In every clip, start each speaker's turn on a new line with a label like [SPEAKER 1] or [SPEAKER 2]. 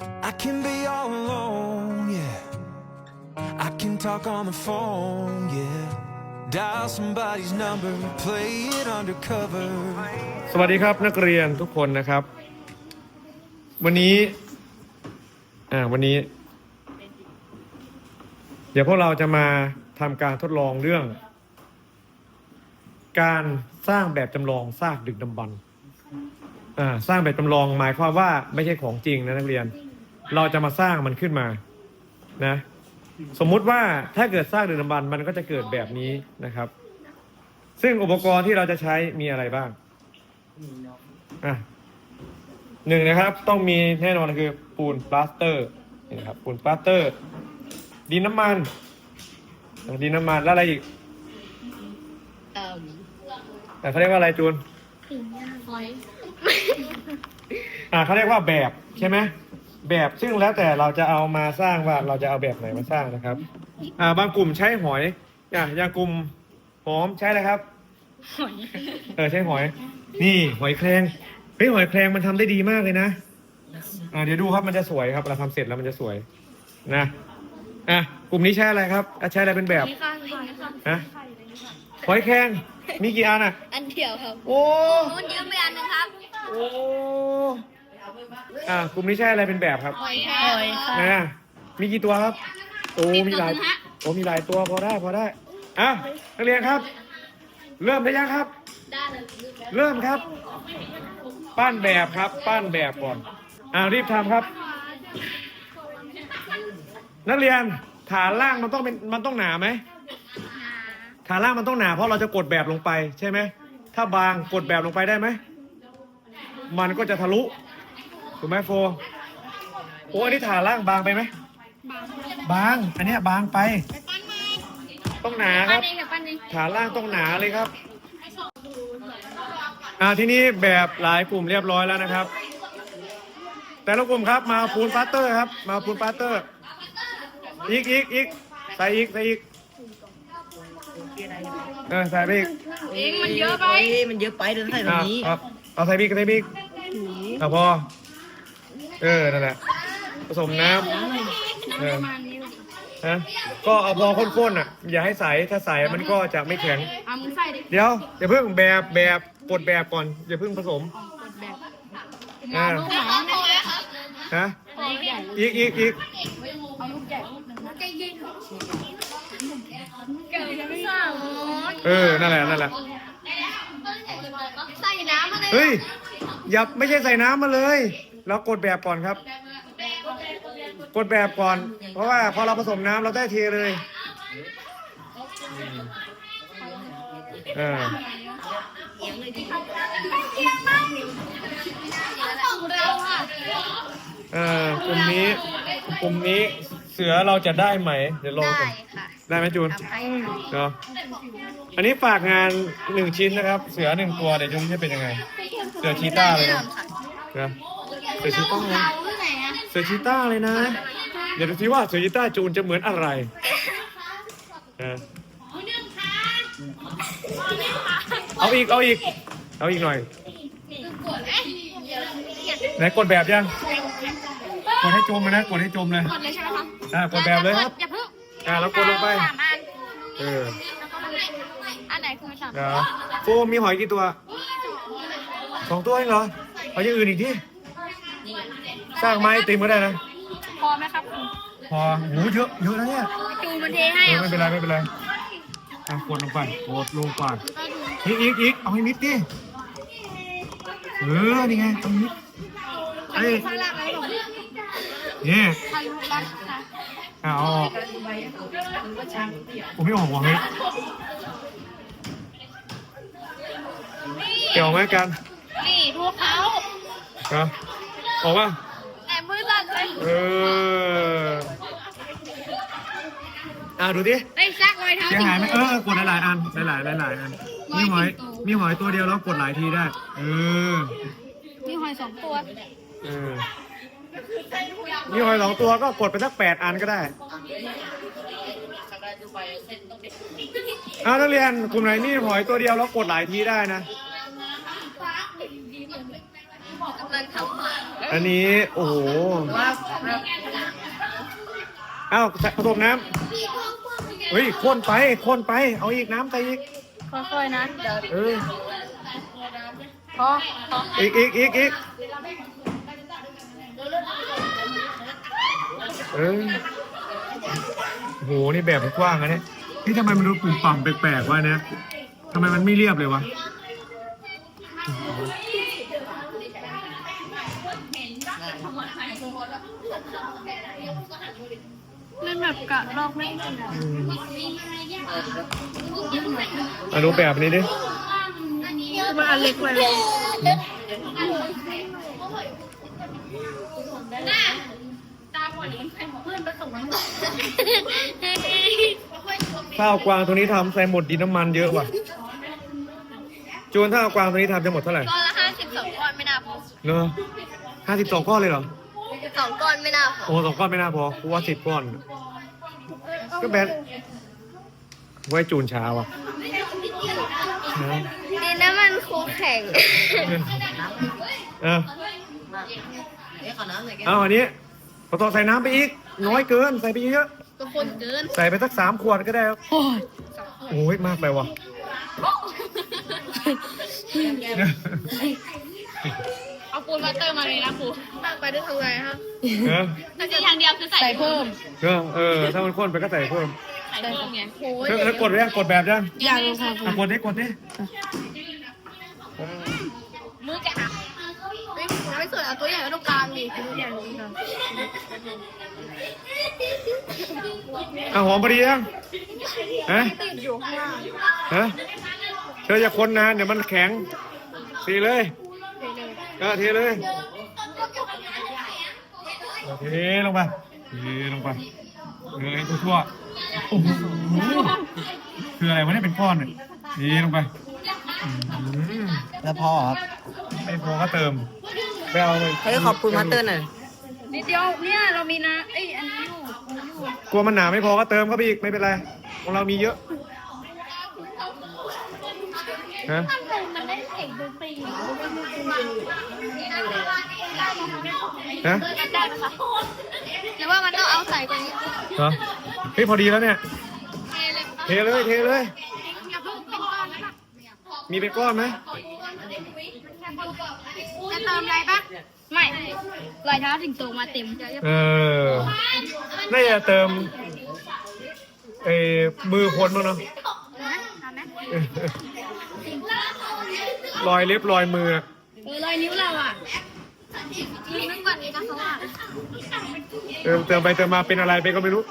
[SPEAKER 1] I can be all alone, yeah. I can talk on the phone, yeah. Dial somebody's number, play it undercover.
[SPEAKER 2] สวัสดีครับนักเรียนทุกคนนะครับ วันนี้อ่าวันนี้ เดี๋ยวพวกเราจะมาทำการทดลองเรื่อง การสร้างแบบจำลองซากดึกดำบรรพ์อ่าสร้างแบบจำลองหมายความว่าไม่ใช่ของจริงนะนักเรียน เราจะมาสร้างมันขึ้นมานะ สมมุติว่าถ้าเกิดสร้างดึกดำบรรพ์มันก็จะเกิดแบบนี้นะครับ ซึ่งอุปกรณ์ที่เราจะใช้มีอะไรบ้างอะหนึ่งนะครับ ต้องมีแน่นอนคือปูนปลาสเตอร์นี่นะครับปูนปลาสเตอร์ ดินน้ำมันดินน้ำมันแล้วอะไรอีก
[SPEAKER 3] เอ่อ
[SPEAKER 2] แต่เขาเรียกว่าอะไรจูน
[SPEAKER 3] หอย
[SPEAKER 2] อ่าเขาเรียกว่าแบบใช่ไหม แบบซึ่งแล้วแต่เราจะเอามาสร้างว่าเราจะเอาแบบไหนมาสร้างนะครับ อ่า บางกลุ่มใช้หอยอะอย่างกลุ่มหอมใช้อะไรครับ
[SPEAKER 3] หอย
[SPEAKER 2] เออใช่หอย นี่หอยแครงเฮ้ยหอยแครงมันทำได้ดีมากเลยนะอ่าเดี๋ยวดูครับมันจะสวยครับเราทำเสร็จแล้วมันจะสวยนะอะกลุ่มนี้ใช้อะไรครับอะใช้อะไรเป็นแบบ
[SPEAKER 3] นี่ค่ะนี่ค่ะ
[SPEAKER 2] ฮะหอยแครงมีกี่อันอะ
[SPEAKER 3] อันเดียวครับ
[SPEAKER 2] โอ้
[SPEAKER 3] นู้นยืมไปอันนึงครับ
[SPEAKER 2] โอ้ อะกลุ่มนี้ใช้อะไรเป็นแบบครับ
[SPEAKER 3] หอยค่ะหอยค่ะ
[SPEAKER 2] นะมีกี่ตัวครับโอ้
[SPEAKER 3] สิบ
[SPEAKER 2] มีหลาย
[SPEAKER 3] ตัวฮะ
[SPEAKER 2] โอ้มีหลายตัวพอได้พอได้อะนักเรียนครับ เริ่มได้ยังครับ
[SPEAKER 3] ได้เลย
[SPEAKER 2] เริ่มครับ ปั้นแบบครับ ปั้นแบบก่อนอ่ารีบทำครับ นักเรียนฐานล่างมันต้องเป็นมันต้องหนาไหมฐานล่างมันต้องหนาเพราะเราจะกดแบบลงไปใช่ไหมถ้าบางกดแบบลงไปได้ไหม มันก็จะทะลุ ถูกไหมโฟโอ้อันนี้ฐานล่างบางไปไหมบาง อันเนี้ยบางไป ต้องหนาค
[SPEAKER 3] ปั้
[SPEAKER 2] รั
[SPEAKER 3] น
[SPEAKER 2] บ
[SPEAKER 3] เองกับปั้นเอง
[SPEAKER 2] ฐานล่างต้องหนาเลยครับ อ่าทีนี้แบบหลายกลุ่มเรียบร้อยแล้วนะครับ แต่ละกลุ่มครับมาปูนปาสเตอร์ครับ มาปูนปาสเตอร์ อีกอีกอีกใส่อีกใส่อีกเออใส่ไปอีก
[SPEAKER 3] เองมันเยอะไป
[SPEAKER 4] เฮ้ยมันเยอะไปเดินใส่ตรง
[SPEAKER 2] อะ
[SPEAKER 4] นี้
[SPEAKER 2] เอาเอาใส่บีกใส่บีกเอาพอ เออ นั่นแหละ ผสมน้ำเออ
[SPEAKER 3] ประมาณนี้
[SPEAKER 2] ฮะก็เอาพอข้นๆอะ อย่าให้ใส ถ้าใสมันก็จะไม่แข็ง
[SPEAKER 3] อะมึงใส่ดิ
[SPEAKER 2] เดี๋ยวอย่าเพิ่งแบบแบบกดแบบก่อน อย่าเพิ่งผสม
[SPEAKER 3] กดแบบ
[SPEAKER 2] อ่า
[SPEAKER 3] ลูกไหนพอแล้วครับ
[SPEAKER 2] ฮะ
[SPEAKER 3] พอใหญ่
[SPEAKER 2] อีกอีกอีก
[SPEAKER 3] เอาลูกใหญ่ลูกหนึ่งนะใจเย็นเกิดจะไม่สาว
[SPEAKER 2] เออ นั่นแหละ นั่นแหละ
[SPEAKER 3] ใส่น้ำมาเลย
[SPEAKER 2] เฮ้ย อย่าไม่ใช่ใส่น้ำมาเลย เรากดแบบก่อนครับ กดแบบก่อน เพราะว่าพอเราผสมน้ำเราได้เทเลยเออ
[SPEAKER 3] ของเราค่ะ
[SPEAKER 2] เออกลุ่มนี้กลุ่มนี้เสือเราจะได้ไหม เดี๋ยวลองก่อน
[SPEAKER 3] ค่ะ
[SPEAKER 2] ได้ไหมจูน
[SPEAKER 3] ทำให้
[SPEAKER 2] เนาะอันนี้ฝากงานหนึ่งชิ้นนะครับ เสือหนึ่งตัวเดี๋ยวจูนจะเป็นยังไง เสือชีต้าเลยนะนะ เสือชีต้าเลย
[SPEAKER 3] เอาที่ไหนอะ
[SPEAKER 2] เสือชีต้าเลยนะ เดี๋ยวดูสิว่าเสือชีต้าจูนจะเหมือนอะไรเออเอาอีก เอาอีก เอาอีกหน่อยไหนกดแบบยัง กดให้จมเลยนะ กดให้จมเลย
[SPEAKER 3] กดเลยใช่ไหมคะ
[SPEAKER 2] อ่ากดแบบเลยครับ
[SPEAKER 3] อย่าเพิ่ง
[SPEAKER 2] อ่าแล้วกดลงไป
[SPEAKER 3] สามอัน
[SPEAKER 2] เออ
[SPEAKER 3] อันไหนคือสาม
[SPEAKER 2] เดี๋ยวโฟมมีหอยกี่ตัว สองตัวเองเหรอ เอาอย่างอื่นอีกที่ สร้างไม้ไอติมก็ได้นะ
[SPEAKER 3] พอไหมครับ
[SPEAKER 2] พอหูเยอะเยอะนะเนี่ย
[SPEAKER 3] จูมันเทให้
[SPEAKER 2] เออ
[SPEAKER 3] อะ
[SPEAKER 2] ไม่เป็นไรไม่เป็นไรอะกดลงไปกดลงไปอีกอีกอีกเอาให้มิดดิเออนี่ไงเอาให้มิดเอ้ย
[SPEAKER 3] ข้างล่างอะไรหรอ
[SPEAKER 2] เนี่ย
[SPEAKER 3] ทะลุรัดค่ะ
[SPEAKER 2] อะเอาออกผมไม่ออกว่ะเฮ้ยเกี่ยวไหมกัน
[SPEAKER 3] นี่ดูเขา
[SPEAKER 2] เหรอ ออกป่ะ
[SPEAKER 3] แต่มือสั่นเลย
[SPEAKER 2] เอออะดูดิ
[SPEAKER 3] ไอ้ซักรอยเท้า
[SPEAKER 2] เสียหายไหมเออกดหลายๆอันหลายๆหลายๆอันมีหอยมีหอยตัวเดียวแล้วกดหลายทีได้ เออ
[SPEAKER 3] มีหอยสองตัว
[SPEAKER 2] เออมีหอยสองตัวก็กดไปสักแปดอันก็ได้อ้าวนักเรียนกลุ่มไหนมีหอยตัวเดียวแล้วกดหลายทีได้นะ
[SPEAKER 3] กำลังทำหอย
[SPEAKER 2] เอันนี้โอ้โห
[SPEAKER 4] ว่า
[SPEAKER 2] อ้าวผสมน้ำเฮ้ยข้นไปข้นไป เอาอีกน้ำใส่อีก
[SPEAKER 3] ค่อยๆนะเดี๋ยว
[SPEAKER 2] เออ
[SPEAKER 3] พอพอ
[SPEAKER 2] อีกอีกอีกอีกเออโอ้โหนี่แบบมันกว้างอะเนี่ยนี่ทำไมมันดูปุ่มป่ำแปลกๆวะเนี่ยทำไมมันไม่เรียบเลยวะ
[SPEAKER 3] เล่นแบบกะลอกไม่
[SPEAKER 2] มาดูแบบนี้ดิ
[SPEAKER 3] มันอันเล็กไปเลย
[SPEAKER 2] ถ้าเอากวางตัวนี้ทำใส่หมดดินน้ำมันเยอะว่ะจูนถ้าเอากวางตัวนี้ทำจะหมดเท่าไหร่
[SPEAKER 3] ก้อนละห้าสิบสองก้อนไม่น่าพอ
[SPEAKER 2] เนอะห้าสิบสองก้อนเลยเหรอ
[SPEAKER 3] สองก้อน ไม่น่าพอ
[SPEAKER 2] โอ้สองก้อนไม่น่าพอกูว่าสิบก้อน ก็แบนไว้จูนช้าว่ะช้า
[SPEAKER 3] ดีนะมันคูแข็ง
[SPEAKER 2] เออ
[SPEAKER 4] เดี๋ยวขอน้ำหน่อยแก
[SPEAKER 2] เอาอันนี้พอต่อใส่น้ำไปอีก น้อยเกิน ใส่ไปเยอะ
[SPEAKER 3] ก็คนเกิน
[SPEAKER 2] ใส่ไปสักสามขวดก็ได้ครับโอ้ยมากไปว่ะ
[SPEAKER 3] เอาปูนมาเติมมาเลยนะปูมากไปได้ทำไงฮะ
[SPEAKER 2] เออ
[SPEAKER 3] แต่ที่ทางเดียวคือใส่เพิ่ม
[SPEAKER 2] เออเออ ถ้ามันข้นไปก็ใส่เพิ่ม
[SPEAKER 3] ใส่เพิ่มไงโอ้
[SPEAKER 2] เธอเธอกดไว้ยังกดแบบยัง
[SPEAKER 3] ยังค่ะ
[SPEAKER 2] อะกดดิกดดิ
[SPEAKER 3] มือจะหักไม่ไม่สวยเอาตัวใหญ่ไว้ตรงกลางดิอย่างนี้ค่ะ
[SPEAKER 2] อะหอมพอดียังฮะ
[SPEAKER 3] ติดอยู่ข้างล่าง
[SPEAKER 2] ฮะเธออย่าคนนานเดี๋ยวมันแข็งสีเลยเออเทเลยเทลงไปเทลงไปเทให้ทั่วๆโอ้โหคืออะไรวะเนี่ยเป็นก้อนเนี่ยเทลงไปอืม
[SPEAKER 4] แล้วพอครับ
[SPEAKER 2] ไม่พอก็เติมไปเอาเลย
[SPEAKER 4] เฮ้ยขอบคุณมาสเตอร์หน่อย
[SPEAKER 3] นิดเดียวเนี่ยเรามีนะเอ้ยอันนี้อยู่
[SPEAKER 2] กลัวมันหนาไม่พอก็เติมเข้าไปอีกไม่เป็นไรของเรามีเยอะฮะ
[SPEAKER 3] มันได้เสียงดนตรี
[SPEAKER 2] ฮะ
[SPEAKER 3] ได้ไหมคะหรือว่ามันต้องเอาใส่กว่านี้
[SPEAKER 2] เหรอเฮ้ยพอดีแล้วเนี่ย
[SPEAKER 3] เทเลย
[SPEAKER 2] เทเลยเทเลย
[SPEAKER 3] อย่าเพิ่งเป็นก้อนนะ
[SPEAKER 2] มีเป็นก้อนไหม
[SPEAKER 3] จะเติมอะไรปะไม่รอยเท้าสิงโตมาเต็มจะ
[SPEAKER 2] เออน่าจะเติมเออมือคนมั้งเนาะ
[SPEAKER 3] ทำไหม
[SPEAKER 2] รอยเล็บรอยมืออะ
[SPEAKER 3] เออรอยนิ้วเราอะ นึกก่อนนี้นะเขาอะ
[SPEAKER 2] เติมเติมไปเติมมาเป็นอะไรไปก็ไม่รู้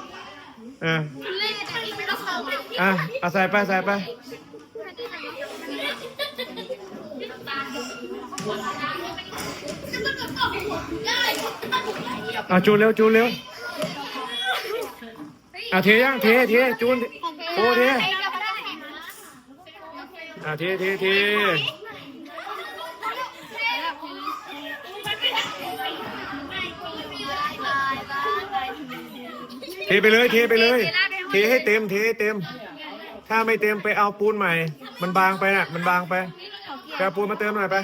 [SPEAKER 2] อ่า
[SPEAKER 3] เล่แต่ที่ไม่ต้องเขา
[SPEAKER 2] อะเอาใส่ไปใส่ไปอะจูนเร็วจูนเร็วอะเทยังเทเทจูนโอ้เทอะเทเทเท ไปเลย เทไปเลย เทให้เต็ม เทให้เต็ม ถ้าไม่เต็มไปเอาปูนใหม่ มันบางไปน่ะ มันบางไปไปเอาปูนมาเติมหน่อยไป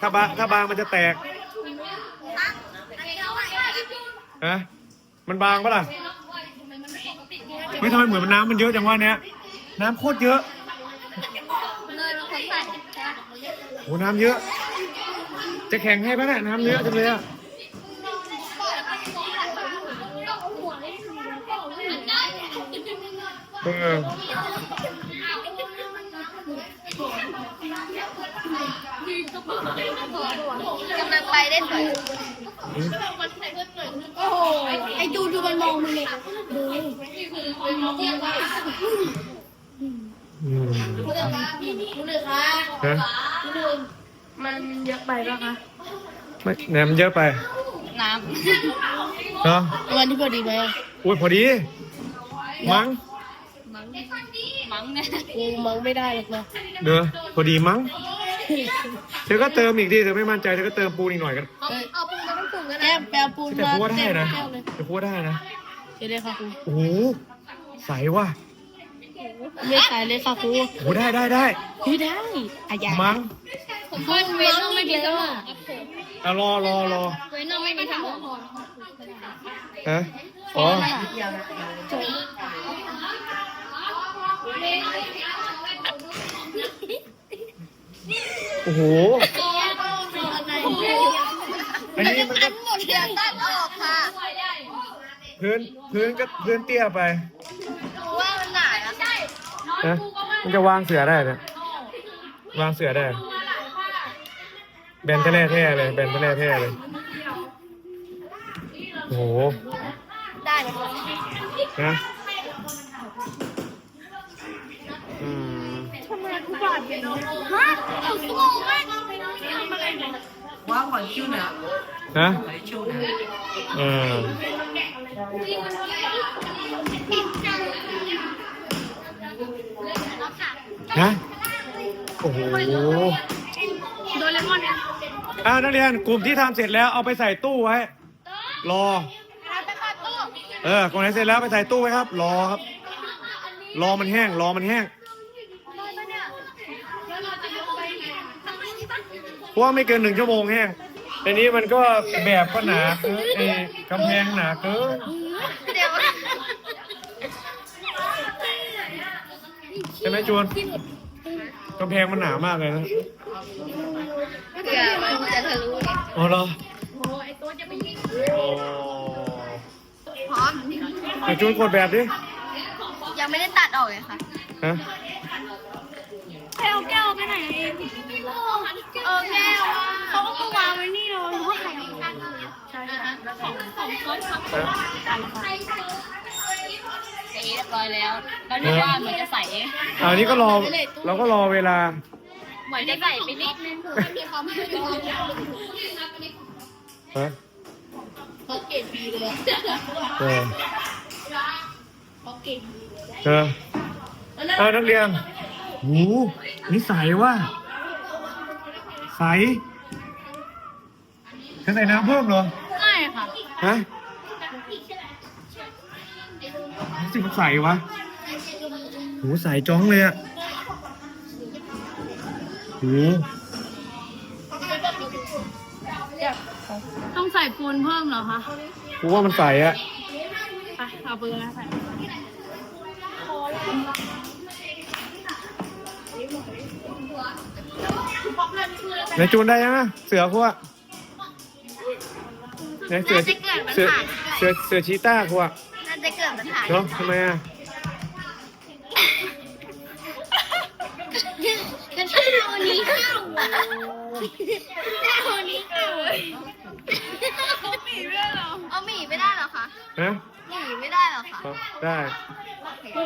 [SPEAKER 2] ถ้าบางถ้าบางมันจะแตกฮะมันบางปะล่ะไม่ทำไมเหมือนมันน้ำมันเยอะจังวะเนี้ยน้ำโคตรเยอะโอ้น้ำเยอะ จะแข่งให้ปะเนี่ยน้ำเยอะจังเลยอะเออ
[SPEAKER 3] กำลังไปได้สวยโอ้โห ไอจูดูมันมองมึงเลยดู
[SPEAKER 2] ม
[SPEAKER 3] คุณเลยคะคุณเหลยคะ
[SPEAKER 2] ฮะ
[SPEAKER 3] มันเยอะไปปะคะ
[SPEAKER 2] ไม่แหนมนเยอะไป
[SPEAKER 3] น้ำ
[SPEAKER 2] เนาะ
[SPEAKER 3] วันที่พอดีไหม
[SPEAKER 2] อุ้ยพอดี มั้ง
[SPEAKER 3] มั้งมั้งเนี่ยกูมั้งไม่ได้หรอกนะ
[SPEAKER 2] เนอะพอดีมั้ง เธอก็เติมอีกดิเธอไม่มั่นใจเธอก็เติมปูนอีกหน่อยกัน
[SPEAKER 3] เอาเอาปูนมาทั้งถุงกันนะแก้มแปลปูน
[SPEAKER 2] แต่
[SPEAKER 3] มา
[SPEAKER 2] พูดได้นะ
[SPEAKER 3] แก้วเลย
[SPEAKER 2] แต่พูดได้นะ
[SPEAKER 3] เดี๋ยวเลยค่ะครู
[SPEAKER 2] โอ้โหใสว่ะ
[SPEAKER 3] ไม่ใส่เลยค่ะครู
[SPEAKER 2] โอ้โหได้ได้ได้
[SPEAKER 3] ไม่ได้อะอย่า
[SPEAKER 2] มั้ง
[SPEAKER 3] ผมก็เว้นต้องไม่ดีแล้วอะ
[SPEAKER 2] อะรอรอรอ
[SPEAKER 3] เว้ยน้องไม่มีทางออก
[SPEAKER 2] ฮะอ๋อ โอ้โห อันนี้มันก็
[SPEAKER 3] หมดเดี๋ยวตัดออกค่ะ
[SPEAKER 2] พื้นพื้นก็พื้นเตี้ยไป
[SPEAKER 3] ว่ามันหนาอะใช่
[SPEAKER 2] นะมันจะวางเสือได้เนี่ยวางเสือได้ แบนทะเลแท้เลยแบนทะเลแท้เลย โอ้โห
[SPEAKER 3] ได้ไหมคะ
[SPEAKER 2] นะ
[SPEAKER 3] ฮะเอาสมองไหมทำอะไรเนี่ย
[SPEAKER 4] ว้าวขอชิวหนะ
[SPEAKER 2] นะ
[SPEAKER 4] ขอชิวหนะ
[SPEAKER 2] เออนะโอ้โห
[SPEAKER 3] โดเรมอนเนี่ย
[SPEAKER 2] อ่านักเรียนกลุ่มที่ทำเสร็จแล้วเอาไปใส่ตู้ไว้ รอ
[SPEAKER 3] เราจะเข้าตู้
[SPEAKER 2] เออกลุ่มไหนเสร็จแล้วไปใส่ตู้ไว้ครับ รอครับ รอมันแห้ง รอมันแห้ง
[SPEAKER 3] แล้วเราจะยกไปไหน
[SPEAKER 2] เพ ราะว่าไม่เกินหนึ่งชั่วโมงแห้งแต่นี้มันก็แบบก็หนาเกินเอยกำแพงหนาเกิน
[SPEAKER 3] เดี๋ยว
[SPEAKER 2] ใช่ไหมจูนกำแพงมันหนามากเลยนะ
[SPEAKER 3] เดี๋ยวมันจะทะลุเนี่ย
[SPEAKER 2] อ๋อเหรอ
[SPEAKER 3] โอ้ไอตัวจะไปยิง
[SPEAKER 2] อ๋อ
[SPEAKER 3] พร้อม
[SPEAKER 2] ไอ้จูนกดแบบดิ
[SPEAKER 3] ยังไม่ได้ตัดออกเลยค่ะ
[SPEAKER 2] ฮะ
[SPEAKER 3] แก้วแก้วไปไหนเองเออแก้วเขาก็วางไว้นี่เลยว่าใครใช่ ของของเขาครับ
[SPEAKER 2] ฮะ
[SPEAKER 3] เรียบร้อยแล้ว แล้วหนูว่าเหมือนจะใส่
[SPEAKER 2] อันนี้ก็รอเราก็รอเวลา
[SPEAKER 3] เหมือนจะใส่ไปนิดนึงไม่มีความไม่รู้
[SPEAKER 2] ฮะ
[SPEAKER 3] เขาเก่งดีเลย
[SPEAKER 2] เออ
[SPEAKER 3] เขาเก่ง
[SPEAKER 2] เออเอานักเรียนหูนี่ใสว่ะใสจะใส่น้ำเพิ่มเหรอ
[SPEAKER 3] ไม่ค่ะ
[SPEAKER 2] ฮะรู้สึกมันใสวะโหใสจ้องเลยอะโห
[SPEAKER 3] ต้องใส่ปูนเพิ่มเหรอคะ
[SPEAKER 2] กูว่ามันใสอะ
[SPEAKER 3] ไปเอาปืนมาใส่
[SPEAKER 2] ไหนจูนได้ยังอะเสือกูอะ ไหนเสือ
[SPEAKER 3] น่าจะเกิดปัญ
[SPEAKER 2] เสือ
[SPEAKER 3] หา
[SPEAKER 2] เสือเสือชีต้ากูอะ
[SPEAKER 3] น่าจะเกิดปัญหา
[SPEAKER 2] เนาะทำไมอะ
[SPEAKER 3] ฉันเอาอันนี้เข้าเอาอันนี้เข้าเอาหมีไม่ได้หรอเอาหมีไม่ได้หรอคะ
[SPEAKER 2] ฮะ
[SPEAKER 3] หมีไม่ได้หรอคะ
[SPEAKER 2] ได้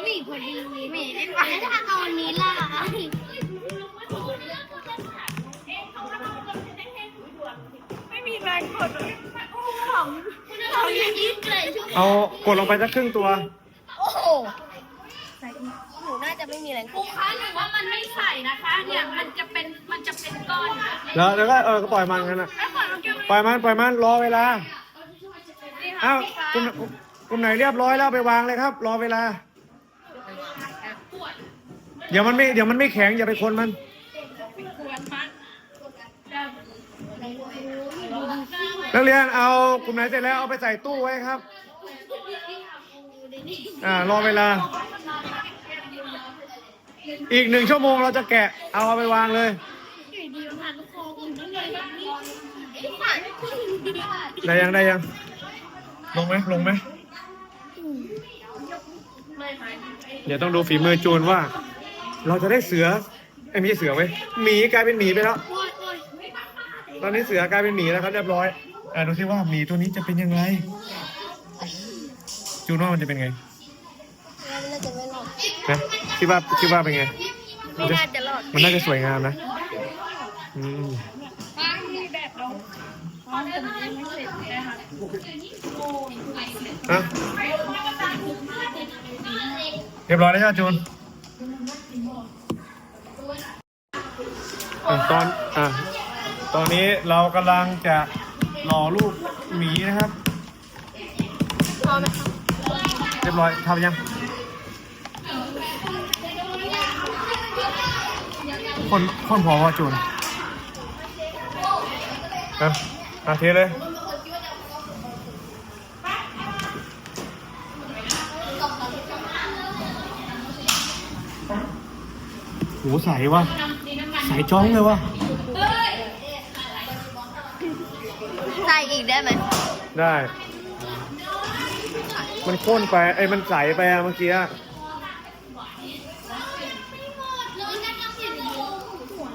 [SPEAKER 3] หมีพอดีหมีได้ไหมถ้าเอาอันนี้ล่ะ แรงกดของเราอย่างนี้เกยทุก
[SPEAKER 2] เอากดลงไปสักครึ่งตัว
[SPEAKER 3] โอ้โหหนูน่าจะไม่มีแรงกดคะหนูว่ามันไม่ใส่นะคะ เนี่ยมันจะเป็นมันจะเป็นก้อน
[SPEAKER 2] แล้วแล้วก็เออก็ปล่อยมันกันนะ
[SPEAKER 3] แล้วก่อนเราเก็บ
[SPEAKER 2] ปล่อยมันปล่อยมันรอเวลาอ้าวกลุ่มกลุ่มไหนเรียบร้อยแล้วเอาไปวางเลยครับ รอเวลา เดี๋ยวมันไม่เดี๋ยวมันไม่แข็งอย่าไปคนมัน นักเรียนเอากลุ่มไหนเสร็จแล้วเอาไปใส่ตู้ไว้ครับ อ่ารอเวลา อีกหนึ่งชั่วโมงเราจะแกะเอาเอาไปวางเลยได้ยังได้ยัง ลงไหมลงไหมเดี๋ยวต้องดูฝีมือจูนว่า เราจะได้เสือไอ้ม่เสือไว้หมีกลายเป็นหมีไปแล้ว ตอนนี้เสือกลายเป็นหมีแล้วครับเรียบร้อย อ่าดูซิว่าหมีตัวนี้จะเป็นยังไง จูนว่ามันจะเป็นไง
[SPEAKER 3] น่าจะไม่รอด
[SPEAKER 2] นะคิดว่าคิดว่าเป็นไง
[SPEAKER 3] ไม่น่าจะรอด
[SPEAKER 2] มันน่าจะสวยงามนะ อืม
[SPEAKER 3] มีแบบเราอ๋อผมยังไม่เสร็จเลยค่ะ
[SPEAKER 2] อะเรียบร้อยแล้วใช่ไหมจูนอะตอนอะตอนนี้เรากำลังจะ หล่อรูปหมีนะครับ
[SPEAKER 3] พอไหมคะ
[SPEAKER 2] เรียบร้อยทำยัง คนคนพอว่าจูนอะอะเทเลยโหใสว่ะใสจ้องเลยว่ะ
[SPEAKER 3] ได้ไหม
[SPEAKER 2] ได้ มันข้นไปไอ้ยมันใสไปอะเมื่อกี้อะ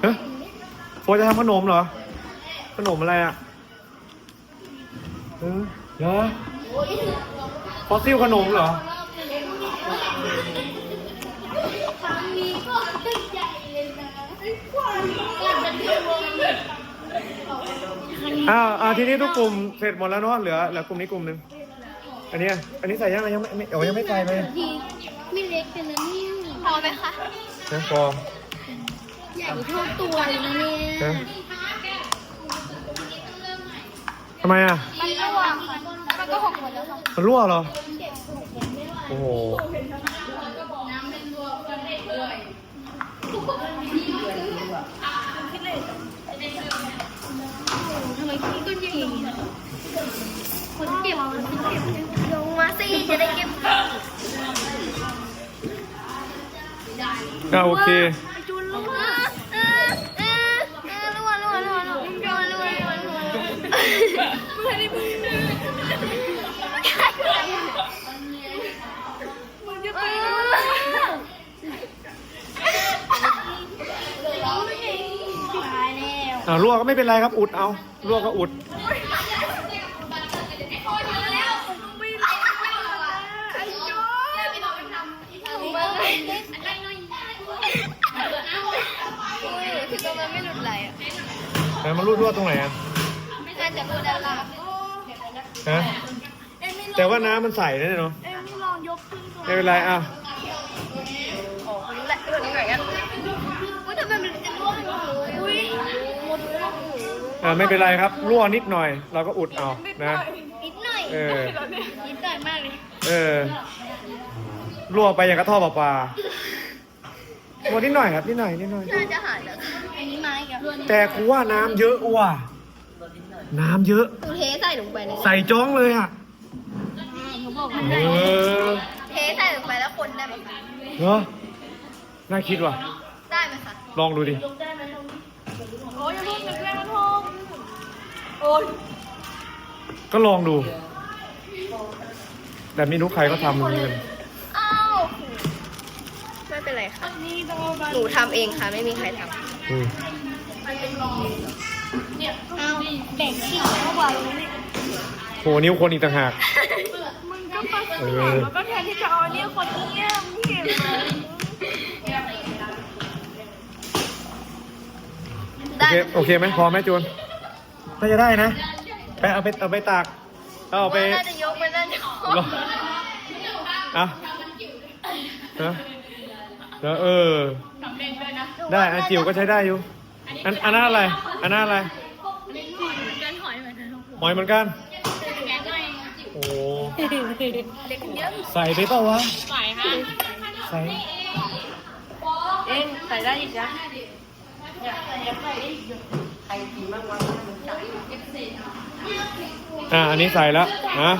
[SPEAKER 2] เฮ้ยโฟจะทำขนมเหรอ ขนมอะไรอะเออเหรอฟอสซิลขนมเหรอ อ้าวอ่าทีนี้ทุกกลุ่มเสร็จหมดแล้วเนาะเหลือเหลือกลุ่มนี้กลุ่มหนึ่งอันเนี้ยอันนี้ใส่ยังไงยังไม่ไม่โอ้ยังไม่ใส่เลย
[SPEAKER 3] ทีไม่เล็กกันนะเนี่ยพอไหมคะ
[SPEAKER 2] นะพอ
[SPEAKER 3] ใหญ่เท่าตัวเลยนะเนี่ย
[SPEAKER 2] นะทำไมอะ
[SPEAKER 3] มันระหว่างมันก็หกหมดแล้วค่ะ
[SPEAKER 2] มันรั่วเหรอโอ้โห
[SPEAKER 3] ทำไมพี่ก็ยิ ก็ยัอเก็บคนงมาสิจะได้เก็บ
[SPEAKER 2] โอเค
[SPEAKER 3] จุนลงมาเออเออเออรัวรัวรัวรัวรัวรัไม่ได้
[SPEAKER 2] อ่ารั่วก็ไม่เป็นไรครับอุดเอารั่วก็อุด
[SPEAKER 3] คือตรงนั้นไม่หลุดไหลอะ
[SPEAKER 2] แต่มันรั่วๆตรงไหนอะ
[SPEAKER 3] น่าจะพูดได้ละ
[SPEAKER 2] ฮะแต่ว่าน้ำมันใสนะเนี่ยเนาะ
[SPEAKER 3] เอ็มลองยกขึ้นก่อน
[SPEAKER 2] ไม่เป็นไรอะ อ่าไม่เป็นไรครับรั่วนิดหน่อย เราก็อุดเอานะ
[SPEAKER 3] นิดหน่อย
[SPEAKER 2] เออ
[SPEAKER 3] นิดหน่อยมากเลย
[SPEAKER 2] เออรั่วไปอย่างกระท่อปลาปลารั่วนิดหน่อยครับนิดหน่อยนิดหน่อย
[SPEAKER 3] น่าจะหายแล้วอันนี้ไม้กับ
[SPEAKER 2] แต่กูว่าน้ำเยอะว่ะน้ำเยอะ
[SPEAKER 3] ตูเทใส่ลงไปเลย
[SPEAKER 2] ใส่จ้องเลยอะ
[SPEAKER 3] เขาบอก
[SPEAKER 2] เออ
[SPEAKER 3] เทใส่ลงไปแล้วคนได้ไหมคะ
[SPEAKER 2] เหรอน่าคิดว่ะ
[SPEAKER 3] ได้ไหมคะ
[SPEAKER 2] ลองดูดิ
[SPEAKER 3] โอ้ยอย่าเพิ่งนึกแรงมันทงโอ้ย
[SPEAKER 2] ก็ลองดู แต่ไม่รู้ใครก็ทำอย่างนี้กัน
[SPEAKER 3] อ้าวไม่เป็นไรค่ะ หนูทำเองค่ะ ไม่มีใครทำ
[SPEAKER 2] อืม
[SPEAKER 3] อ้าวแบ่งที่เข้าไว้
[SPEAKER 2] โหนิ้วคนอีกต่างหาก
[SPEAKER 3] มึงก็ปัส
[SPEAKER 2] เอ
[SPEAKER 3] สาวะ
[SPEAKER 2] อ
[SPEAKER 3] แล้วก็แทนที่จะเอาเรียกคนเยี่ยมเห็นไหม
[SPEAKER 2] โอเคโอเคไหมพอไหมจูนน่าจะได้นะไปเอาไปเอาไปตากเอาไป
[SPEAKER 3] น่าจะยกไปน่าจะ
[SPEAKER 2] รออะนะแล้วเออได้อันจิ๋วก็ใช้ได้อยู่ อันอันนั้นอะไร อันนั้นอะไร
[SPEAKER 3] กันหอยเหมือนกัน
[SPEAKER 2] หอยเหมือนกัน
[SPEAKER 3] แกงเลย
[SPEAKER 2] โอ้
[SPEAKER 3] เด็กเยอะ
[SPEAKER 2] ใส่ไปเปล่าวะ
[SPEAKER 3] ใส่ค่ะ
[SPEAKER 2] ใส่
[SPEAKER 3] เอ็งใส่ได้อีกนะ
[SPEAKER 2] อะอันนี้ใส่แล้วนะ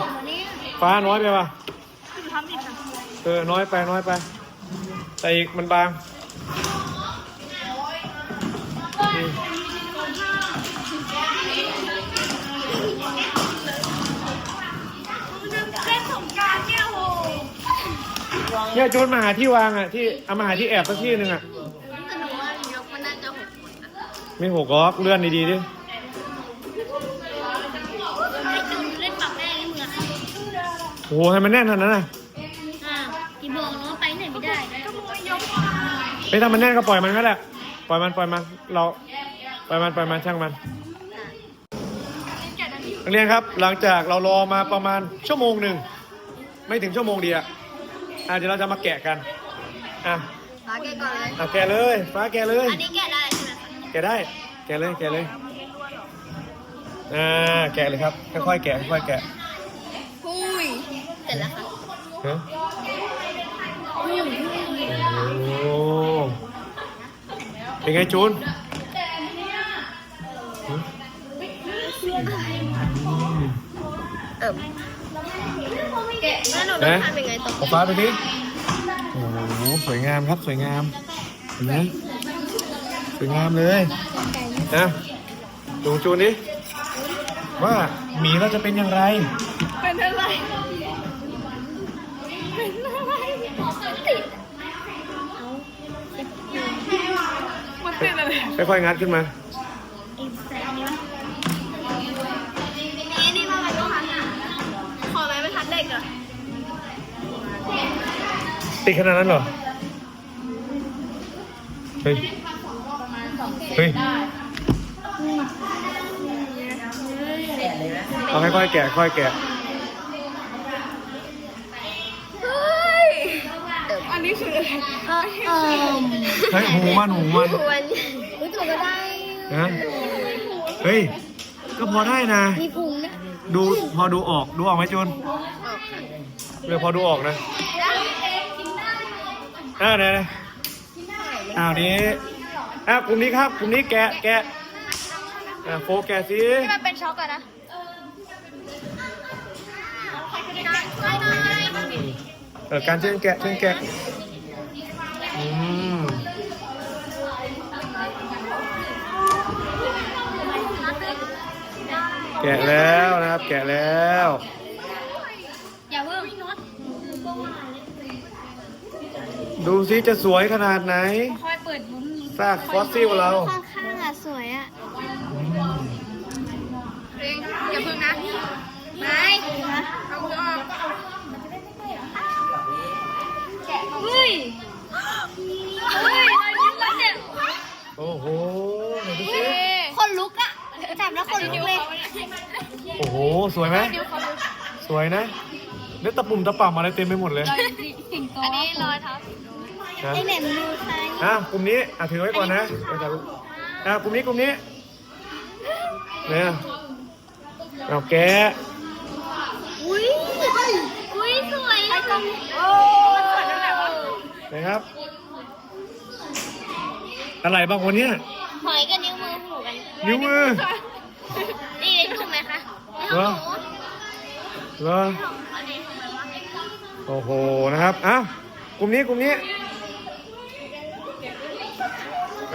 [SPEAKER 2] ฟ้าน้อยไปว่ะ
[SPEAKER 3] ทำอีกค่ะ
[SPEAKER 2] เออน้อยไปน้อยไปใส่อีกมันบางนี่
[SPEAKER 3] เล่นสงการเนี่ยโห
[SPEAKER 2] เนี่ยจูนมาหาที่วางอะที่เอามาหาที่แอบสักที่หนึ่งอะ ไม่หกล็อกเลื่อนดีๆดิ
[SPEAKER 3] ให้จูนเล่นปากแม่ให้เหมือน
[SPEAKER 2] โอ้โหให้มันแน่นขนาดนั้นน่ะ
[SPEAKER 3] อ่าที่บอกเนาะไปไหนไม่ได้ก็มึงยก
[SPEAKER 2] ไม่ถ้ามันแน่นก็ปล่อยมันก็แหละปล่อยมันปล่อยมันเราปล่อยมันปล่อยมันช่างมันนักเรียนครับ หลังจากเรารอมาประมาณชั่วโมงหนึ่งไม่ถึงชั่วโมงเดียวอะเดี๋ยวเราจะมาแกะกันอะ
[SPEAKER 3] ฟ้าแกก่อนเลย
[SPEAKER 2] อะแกะเลยฟ้าแกะเลย
[SPEAKER 3] อันนี้แกะได้ใช่ไหมคะ
[SPEAKER 2] แกะได้ แกะเลย แกะเลย อ่า แกะเลยครับ ค่อยๆ แกะ ค่อยๆ แกะ
[SPEAKER 3] อุ้ยเสร็จแล้วค่ะ
[SPEAKER 2] ฮะ
[SPEAKER 3] อุ้ย
[SPEAKER 2] โอ้เป็นไงจูน
[SPEAKER 4] ออแล้วหนูต้องทำยังไงต่อ
[SPEAKER 2] ขอฟ้าไปดิโอ้โหสวยงามครับ สวยงามเห็นไหม สวยงามเลยนะดูจูนดิว่าหมีเราจะเป็นอย่างไร
[SPEAKER 3] เป็นอะไร เป็นอะไรติดมันติดอะไร
[SPEAKER 2] ค่อยๆงัดขึ้นมา
[SPEAKER 3] นี่นี่มาเป็นลูกค้าขอไม้บรรทัดเหล็กเหรอ
[SPEAKER 2] ติดขนาดนั้นเหรอ เฮ้ย เฮ้ยเอาค่อยๆแกะค่อยๆแกะ
[SPEAKER 3] เฮ้ยอันนี้คืออะไรเออ
[SPEAKER 2] เฮ้ยหูมันหูมัน
[SPEAKER 4] ควรรู้ตัวก็ได้
[SPEAKER 2] นะเฮ้ย ก็พอได้นะ
[SPEAKER 4] มีพุงนะ
[SPEAKER 2] ดูพอดูออกดูออกไหมจูน
[SPEAKER 4] ออกค่ะ
[SPEAKER 2] เรือพอดูออกนะอ่าไหนไหนอ้าวนี้ อะกลุ่มนี้ครับกลุ่มนี้แกะแกะอะโฟแกะสิ
[SPEAKER 3] ที่มันเป็นช็อกอะนะ
[SPEAKER 2] เออการเชิญแกะเชิญแกะอืมแกะแล้วนะครับ แกะแล้ว
[SPEAKER 3] อย่าเพิ่ง
[SPEAKER 2] ดูซิจะสวยขนาดไหน
[SPEAKER 3] ค่อยเปิดบุ้ม
[SPEAKER 2] ซากฟอสซิลเรา
[SPEAKER 3] ข้างๆอะสวยอะเองอย่าเพิ่งนะนายเอามือออกเฮ้ยเฮ้ยรอยยิ้มแล้วเนี่ย
[SPEAKER 2] โอ้โหไหนดูสิ
[SPEAKER 3] คนลุกอะจับแล้วคนลุกเลย
[SPEAKER 2] โอ้โห สวยไหมสวยนะเนื้อตะปุ่มตะป่ำอะไรเต็มไปหมดเลย
[SPEAKER 3] อันนี้รอยเท้า
[SPEAKER 2] นะ
[SPEAKER 3] ไอเหน็มดูใคร
[SPEAKER 2] อะกลุ่มนี้อะถือไว้ก่อนนะไปถ่ายรูปอะกลุ่มนี้กลุ่มนี้เนี่ยเอาแกะ
[SPEAKER 3] อุ้ยอุ้ยสวยอะโอ้
[SPEAKER 2] นะครับ อะไรบ้างวันเนี้ย
[SPEAKER 3] หอยกับนิ้วมือหูกัน
[SPEAKER 2] นิ้วมือ
[SPEAKER 3] นี่ได้ถูกไหมคะ
[SPEAKER 2] เหรอเหรอโอ้โหนะครับอะกลุ่มนี้กลุ่มนี้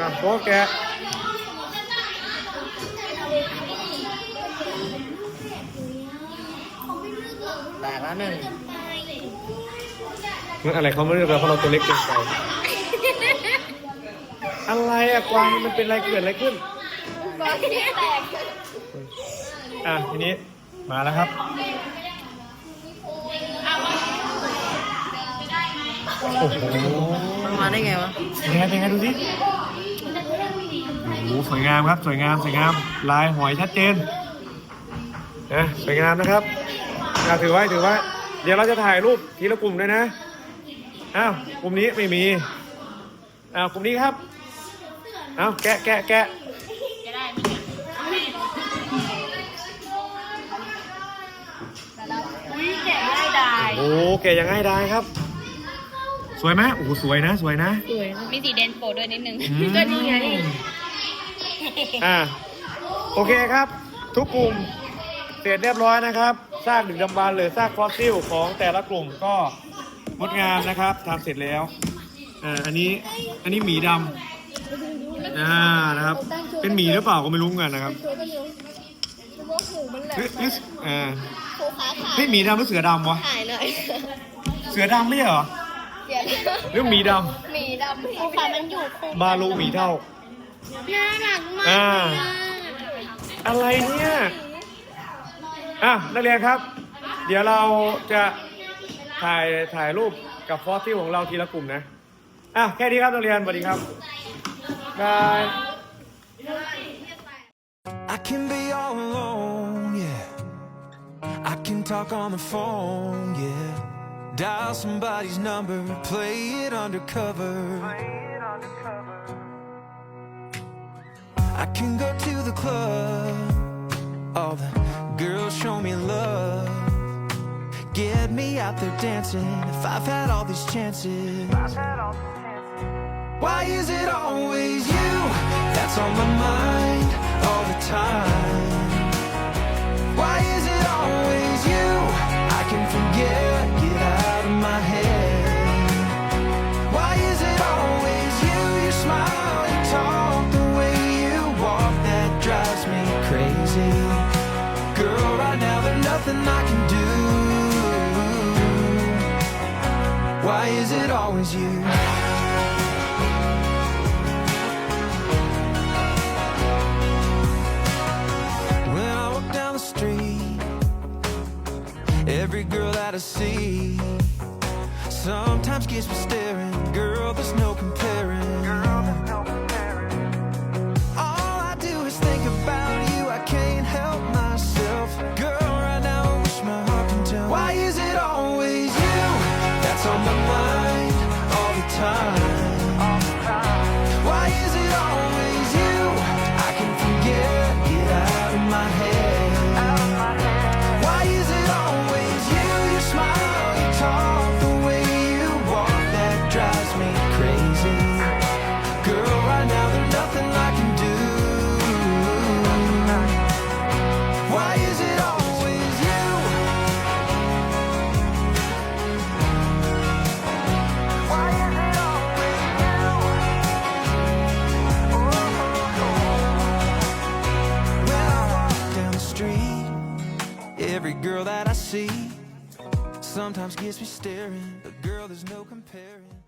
[SPEAKER 2] อะโป๊ะแกะ
[SPEAKER 4] แตกแล้วหนึ่ง
[SPEAKER 2] เรื่องอะไรเขาไม่เรียกเราเพราะเราตัวเล็กเกินไปอะไรอะกวางมันเป็นอะไรเกิดอะไรขึ้น อะทีนี้มาแล้วครับ โอ้โห
[SPEAKER 4] มันมาได้ไงวะ
[SPEAKER 2] เป็นไงเป็นไงดูสิโอ้โหสวยงามครับ สวยงามสวยงาม ลายหอยชัดเจนนะสวยงามนะครับอะถือไว้ถือไว้ เดี๋ยวเราจะถ่ายรูปทีละกลุ่มด้วยนะอ้าวกลุ่มนี้ไม่มีอ้าวกลุ่มนี้ครับอ้าวแกะแกะแกะ
[SPEAKER 3] อุ้ยแกะง่ายดาย
[SPEAKER 2] โอ้แกะยังง่ายได้ครับ สวยไหมโอ้โหสวยนะ สวยนะ
[SPEAKER 3] มีสีแดงโปรดด้วยนิดนึง
[SPEAKER 2] อืม
[SPEAKER 3] ก็นี่ไง
[SPEAKER 2] อ่าโอเคครับ ทุกกลุ่มเสร็จเรียบร้อยนะครับซากดึกดำบรรพ์หรือซากฟอสซิลของแต่ละกลุ่มก็งดงามนะครับทำเสร็จแล้วอ่าอันนี้อันนี้หมีดำอ่านะครับ เป็นหมีหรือเปล่าก็ไม่รู้เหมือนกันนะครับเฮ้ยเฮ้ยอ่า
[SPEAKER 3] ครูขาขา
[SPEAKER 2] เฮ้ยหมีดำหรือเสือดำวะ
[SPEAKER 3] ถ่ายหน่อย
[SPEAKER 2] เสือดำไม่ใช่เหรอ
[SPEAKER 3] เดี๋ยว
[SPEAKER 2] หรือหมีด
[SPEAKER 3] หมีดำครูขามันอยู่ครูำ
[SPEAKER 2] มาลูหมีเท่า
[SPEAKER 3] น่ารักมาก
[SPEAKER 2] อ่า
[SPEAKER 3] เลยอะ
[SPEAKER 2] อะไรเนี่ยอะนักเรียนครับ เดี๋ยวเราจะถ่ายถ่ายรูปกับฟอสซิลของเราทีละกลุ่มนะอะแค่นี้ครับนักเรียนสวัสดีครับบาย
[SPEAKER 1] I can be all alone, yeah. I can talk on the phone, yeah. Dial somebody's number, play it undercover. I can go to the club, all the girls show me love. Get me out there dancing if I've had all these chances. Why is it always you that's on my mind all the time? is it always you? When I walk down the street, every girl that I see sometimes gets me staring. Girl, there's no comparison. time. see sometimes gets me staring, but girl, there's no comparing.